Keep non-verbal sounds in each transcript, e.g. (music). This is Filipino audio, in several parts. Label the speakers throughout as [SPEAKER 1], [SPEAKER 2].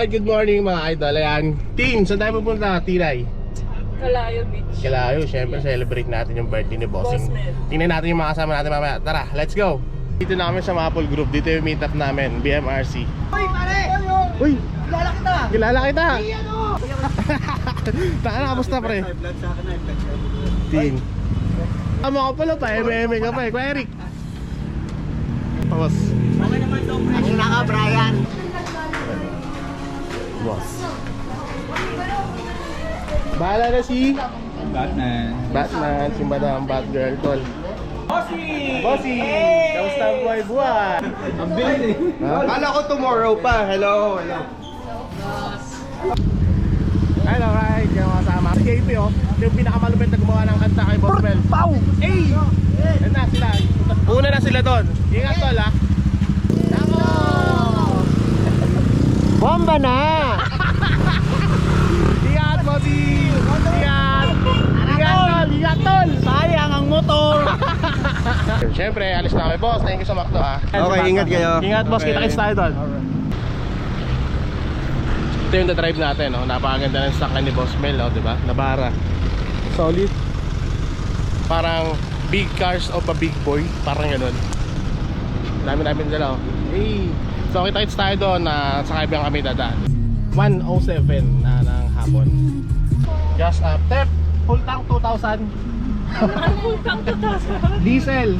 [SPEAKER 1] Alright, good morning mga idol. Ayan, Tin, saan tayo pupunta? Tinay.
[SPEAKER 2] Kalayo Beach.
[SPEAKER 1] Kalayo, syempre celebrate natin yung birthday ni Bossing.
[SPEAKER 2] Boss Mel.
[SPEAKER 1] Tingnan natin yung mga kasama natin mamaya. Tara, let's go! Dito na kami sa Maple Group. Dito yung meet up namin, BMRC.
[SPEAKER 3] Uy, pare!
[SPEAKER 1] Uy,
[SPEAKER 3] Kilala kita!
[SPEAKER 1] kilala kita!
[SPEAKER 3] ano? (laughs)
[SPEAKER 1] Taka na, kamusta pre? Tin. Tama ka pala pa, MM ka pa eh. Kuya Eric. Boss.
[SPEAKER 3] Okay naman to, pre. Kanina ka, Brian.
[SPEAKER 1] Boss. Bahala na si
[SPEAKER 3] Batman.
[SPEAKER 1] Batman, si Madam Batgirl, tol.
[SPEAKER 3] Bossy!
[SPEAKER 1] Bossy! Kamusta ang buhay buhay?
[SPEAKER 3] Ang bilis eh. Kala ko tomorrow pa. Hello, hello.
[SPEAKER 1] Hello, right. Yung kasama. Si JP, oh. Yung pinakamalupit na gumawa ng kanta kay Boss Mel.
[SPEAKER 3] Pow!
[SPEAKER 1] Hey! Yan na sila. Una na sila doon. Ingat tol, ha? Nako!
[SPEAKER 3] Bomba na!
[SPEAKER 1] Bossy! Ingat! Ingat, tol! Ingat, tol!
[SPEAKER 3] Sayang ang motor! (laughs)
[SPEAKER 1] Siyempre, alis na kami, boss. Thank you sa Macdo, ha?
[SPEAKER 3] Okay, ingat kayo.
[SPEAKER 1] Ingat, boss.
[SPEAKER 3] Okay.
[SPEAKER 1] Kita-kits tayo doon. Ito yung drive natin, no? Napakaganda ng sakyan ni Boss Mel, no? di ba? Nabara. Solid. Parang big cars of a big boy. Parang ganun. Dami namin dala, oh. Hey! So, kita-kits tayo doon na sa kaibigan kami dadaan. 107 na ng hapon. Just up. Tep! Full tank 2,000.
[SPEAKER 2] Putang tutas.
[SPEAKER 1] Diesel.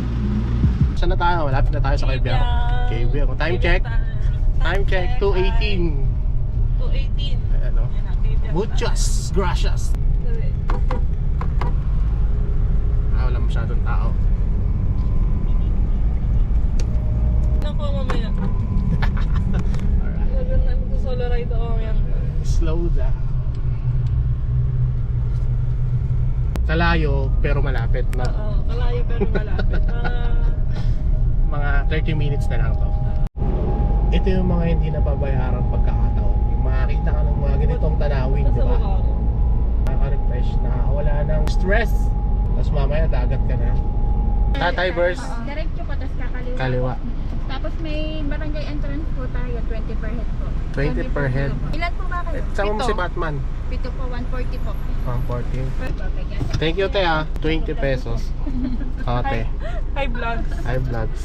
[SPEAKER 1] Saan na tayo? Malapit na tayo sa Kaibigan. Kaibigan. Time check. Time check 218.
[SPEAKER 2] 218.
[SPEAKER 1] Ano? Muchas gracias. Ah, wala masyadong tao.
[SPEAKER 2] Naku, mamaya.
[SPEAKER 1] Alright.
[SPEAKER 2] Gaganda ko solo ride ako yan.
[SPEAKER 1] Slow down. Sa layo, pero malapit na.
[SPEAKER 2] Oo, kalayo pero malapit.
[SPEAKER 1] Mga (laughs)
[SPEAKER 2] Ah,
[SPEAKER 1] 30 minutes na lang to. Ito yung mga hindi napabayarang pagkakataon. Yung makakita ka ng mga ganitong tanawin, di ba? Nakaka-refresh, nakakawala ng stress. Tapos mamaya dagat ka na. Tatay verse.
[SPEAKER 4] Diretso po, tapos kakaliwa.
[SPEAKER 1] Kaliwa.
[SPEAKER 4] Po. Tapos may barangay entrance po tayo, 20 per head po.
[SPEAKER 1] 20 per head.
[SPEAKER 4] po. Ilan po ba kayo?
[SPEAKER 1] Sama mo si Batman.
[SPEAKER 4] Pito po, 140 po.
[SPEAKER 1] 114.
[SPEAKER 4] Babagyan.
[SPEAKER 1] Thank you, te ah. 20 pesos. Oo, te.
[SPEAKER 2] Hi vlogs.
[SPEAKER 1] Hi, vlogs.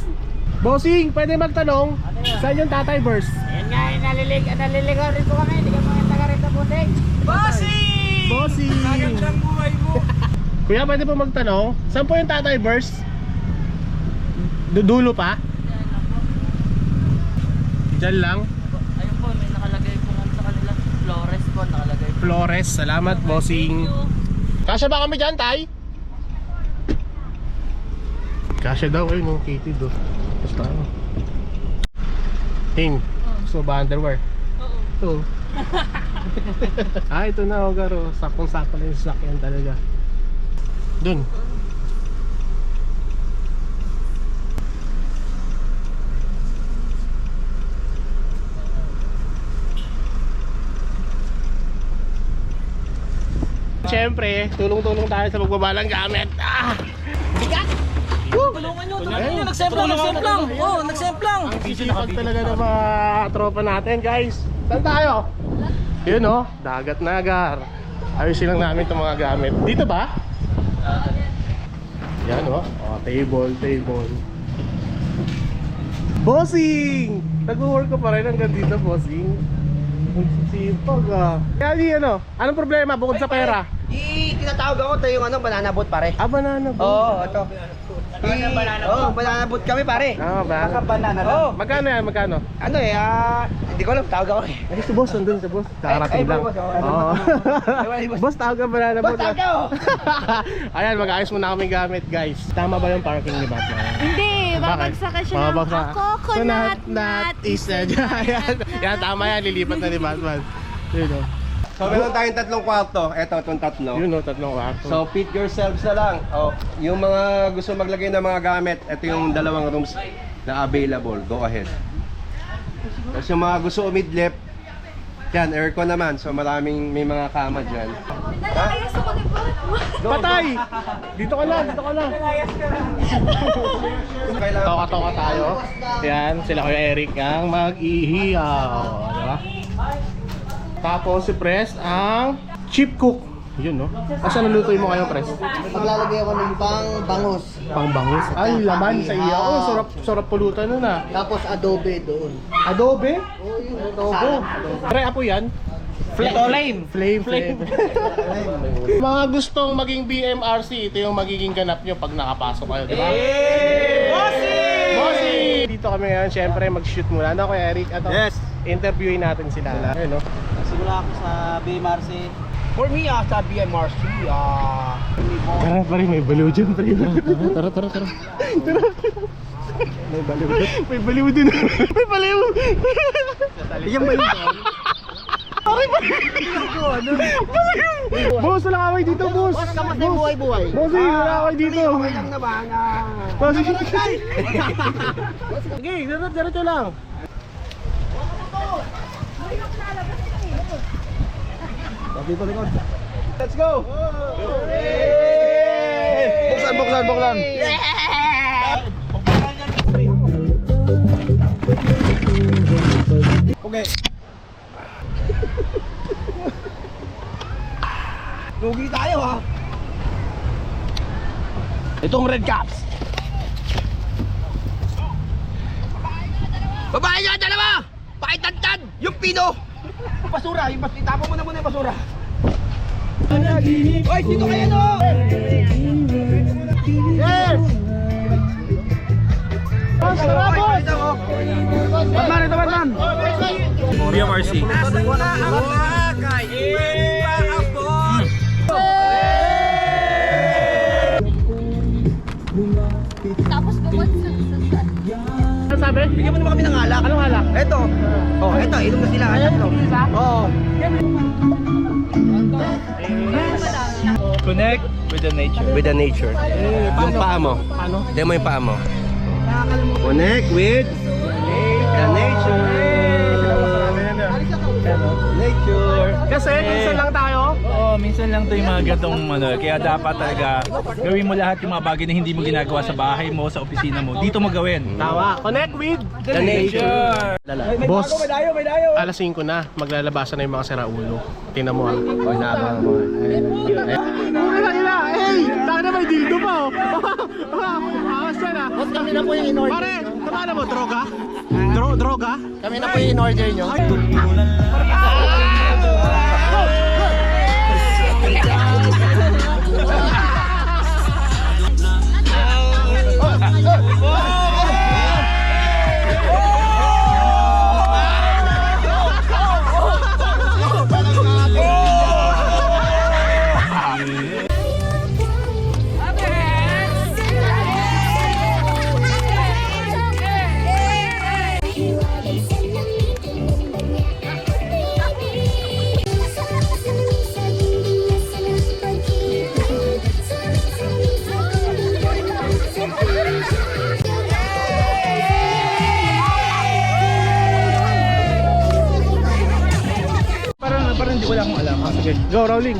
[SPEAKER 1] Bossing, pwede magtanong? Saan yung tatay verse?
[SPEAKER 3] Yan nga, eh, nalilig, naliligaw rin po kami. Hindi ka mga taga rin sa puting. Bossy!
[SPEAKER 1] Bossing!
[SPEAKER 3] Magandang buhay mo.
[SPEAKER 1] Kuya, pwede po magtanong? Saan po yung tatay verse? Dudulo pa? Diyan lang.
[SPEAKER 5] Ayun po, may nakalagay po sa kanila. Flores po nakalagay.
[SPEAKER 1] Flores, salamat, bossing. Kasya ba kami dyan, tay? Kasya daw kayo nung Katie do. Basta ano. Ting, gusto ba underwear?
[SPEAKER 2] Oo.
[SPEAKER 1] Ito. (laughs) ah, ito na, Ogaro. Sakong-sakto na yung sasakyan talaga. Dun. Siyempre, tulong-tulong tayo sa pagbaba ng gamit. Ah!
[SPEAKER 5] Tulungan nyo, tulungan nyo. Nag-semplang, nag-semplang. Oo, oh, nag-semplang.
[SPEAKER 1] Ang sisipag talaga ng mga tropa natin, guys. Saan tayo? Yun oh, dagat nagar. Ayusin lang namin itong mga gamit. Dito ba? Yan oh. oh table, table. Bossing! Nag-work ko pa rin hanggang dito, bossing. Ang sisipag ah. Kaya di ano, anong problema bukod sa pera?
[SPEAKER 3] I, tinatawag ako tayo yung ano, banana boat pare.
[SPEAKER 1] Ah, banana boat.
[SPEAKER 3] Oo, ito. I, oh, banana boat kami pare.
[SPEAKER 1] Ah, ba?
[SPEAKER 3] banana Oo.
[SPEAKER 1] Magkano yan, magkano?
[SPEAKER 3] Ano eh, ah, hindi ko alam, tawag ako eh.
[SPEAKER 1] Ay, si boss, nandun si boss. Kakarating
[SPEAKER 3] ay,
[SPEAKER 1] lang.
[SPEAKER 3] boss, oo.
[SPEAKER 1] Oo.
[SPEAKER 3] Boss.
[SPEAKER 1] tawag ka banana
[SPEAKER 3] Boss,
[SPEAKER 1] boat.
[SPEAKER 3] tawag ka, (laughs) oh.
[SPEAKER 1] Ayan, mag-ayos muna kami gamit, guys. Tama ba yung parking ni Batman?
[SPEAKER 4] Hindi, babagsakan siya ng coconut nut
[SPEAKER 1] is na yan. Yan, tama yan. Lilipat na ni Batman. Yun o.
[SPEAKER 6] So meron tayong tatlong kwarto. Ito, itong tatlo.
[SPEAKER 1] Yun o, tatlong kwarto.
[SPEAKER 6] So fit yourselves na lang. Oh, yung mga gusto maglagay ng mga gamit, ito yung dalawang rooms na available. Go ahead. Tapos yung mga gusto umidlip, yan, aircon naman. So maraming may mga kama dyan.
[SPEAKER 1] Patay! Dito ka na, dito ka.
[SPEAKER 6] Kailangan
[SPEAKER 1] Toka-toka tayo. Yan, sila Kuya Eric ang mag-ihiyaw. Di ba? Tapos si Pres ang chip cook. Yun no. Asa nalutuin mo kayo, Pres?
[SPEAKER 3] Maglalagay ako ng pang bangus.
[SPEAKER 1] Pangbangus. Ay, laman sa iya. Oh, sarap sarap pulutan nun ah.
[SPEAKER 3] Tapos adobe doon.
[SPEAKER 1] Adobe?
[SPEAKER 3] Oh, yun.
[SPEAKER 1] Adobo. Pre, apo yan? Flame. Flame. Flame. (laughs) Mga gustong maging BMRC, ito yung magiging ganap nyo pag nakapasok kayo, di ba? Bossy! Bossy! Dito kami ngayon, syempre mag-shoot muna. Ano Kuya Eric? Ato,
[SPEAKER 6] Yes.
[SPEAKER 1] Interviewin natin sila. Ayun, no?
[SPEAKER 3] Simula ako sa BMRC. For me, ah, sa BMRC, ah...
[SPEAKER 1] Tara, pare, may baliw dyan, pare. Tara, tara, tara. Tara. (laughs) May baliw dun. May baliw dun. May baliw.
[SPEAKER 3] Yan ba yun? (laughs)
[SPEAKER 1] Okay ba? Boss, wala ka away dito, boss.
[SPEAKER 3] Boss, kamusta yung buhay-buhay?
[SPEAKER 1] Boss, eh, wala ka away dito.
[SPEAKER 3] Okay lang naman, ah...
[SPEAKER 1] Boss, Okay, (laughs) diretso lang. Dito likod. Let's go! Buksan, buksan, buksan. Okay.
[SPEAKER 3] Lugi tayo, ha? Itong red caps. Babae nyo, dalawa! Pakitantad! Yung pino! Basura, yung bas itapo mo na muna yung basura. Hoy, dito kayo no! Yes! Batman, ito Batman!
[SPEAKER 2] BMRC.
[SPEAKER 4] Tapos
[SPEAKER 1] Ano sabi?
[SPEAKER 3] Bigyan mo naman kami ng alak.
[SPEAKER 1] Anong alak?
[SPEAKER 3] Ito. Oh, ito, inom na sila.
[SPEAKER 1] Ayan,
[SPEAKER 3] Ito. Oo.
[SPEAKER 2] Connect with the nature.
[SPEAKER 6] With the nature.
[SPEAKER 1] Eh,
[SPEAKER 6] Yung paa mo.
[SPEAKER 1] Paano?
[SPEAKER 6] Demo yung paa mo. Connect with the nature. Nature.
[SPEAKER 1] Kasi minsan lang tayo.
[SPEAKER 2] Oo, minsan lang to yung mga gatong ano, kaya dapat talaga gawin mo lahat yung mga bagay na hindi mo ginagawa sa bahay mo, sa opisina mo. Dito mo gawin.
[SPEAKER 1] Tawa. Connect with
[SPEAKER 6] The nature.
[SPEAKER 1] Boss, alas 5 na. Maglalabasan na yung mga siraulo. Tingnan mo ah.
[SPEAKER 6] O, inaabang mo.
[SPEAKER 1] Wala ila! Hey! Taka na may dildo pa oh! (laughs) Akas yan ah!
[SPEAKER 3] Boss, kami na po yung in-order.
[SPEAKER 1] Pare, tama mo, droga? Dro droga?
[SPEAKER 3] Kami na po yung in-order nyo.
[SPEAKER 2] Parang,
[SPEAKER 1] go rolling!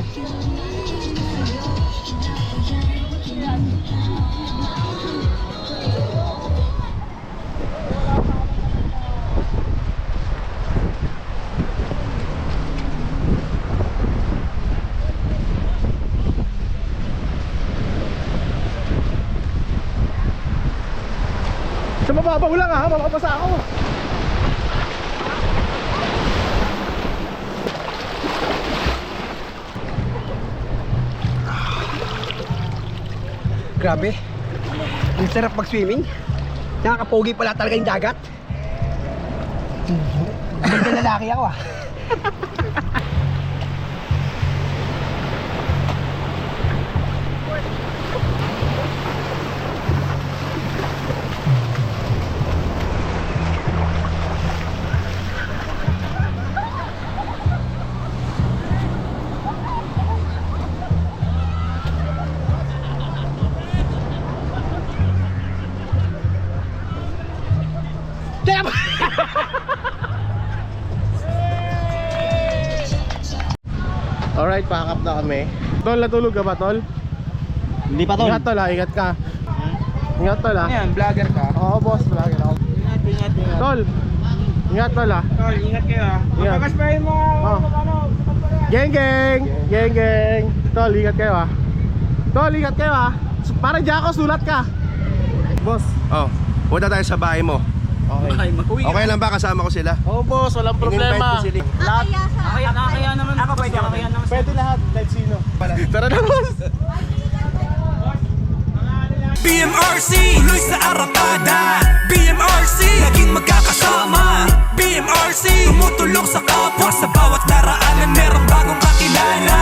[SPEAKER 1] Sa mababaw lang ha, mapapasa ako.
[SPEAKER 3] Grabe. Ang sarap mag-swimming. Nakakapogi pala talaga yung dagat. Ganda lalaki ako ah.
[SPEAKER 1] Alright, pack up na kami. Tol, natulog ka ba, Tol?
[SPEAKER 3] Hindi pa
[SPEAKER 1] Ingat, Tol, ha? Ingat ka. Ingat, Tol, ha?
[SPEAKER 3] Yan, vlogger ka.
[SPEAKER 1] Oo, boss, vlogger ako.
[SPEAKER 3] Ingat, ingat, ingat.
[SPEAKER 1] Tol, ingat, Tol, ha?
[SPEAKER 3] Tol, ingat kayo ah.
[SPEAKER 1] Ingat.
[SPEAKER 3] Pagkasbahin mo
[SPEAKER 1] Oh.
[SPEAKER 3] ano,
[SPEAKER 1] Geng geng! Geng geng! Tol, ingat kayo ah. Tol, ingat kayo ah. Para Jacko, sulat ka. Boss.
[SPEAKER 3] Oh, punta tayo sa bahay mo.
[SPEAKER 1] Okay.
[SPEAKER 3] Okay lang ba kasama ko sila?
[SPEAKER 1] Oo boss, walang problema.
[SPEAKER 3] Invite ko sila.
[SPEAKER 1] Lahat.
[SPEAKER 7] Nakakaya, nakakaya naman. Ako pwede, nakakaya naman.
[SPEAKER 1] Pwede lahat, kahit sino. Tara na boss!
[SPEAKER 8] BMRC, tuloy sa Arapada BMRC, laging magkakasama BMRC, tumutulong sa kapwa Sa bawat daraanan, merong bagong kakilala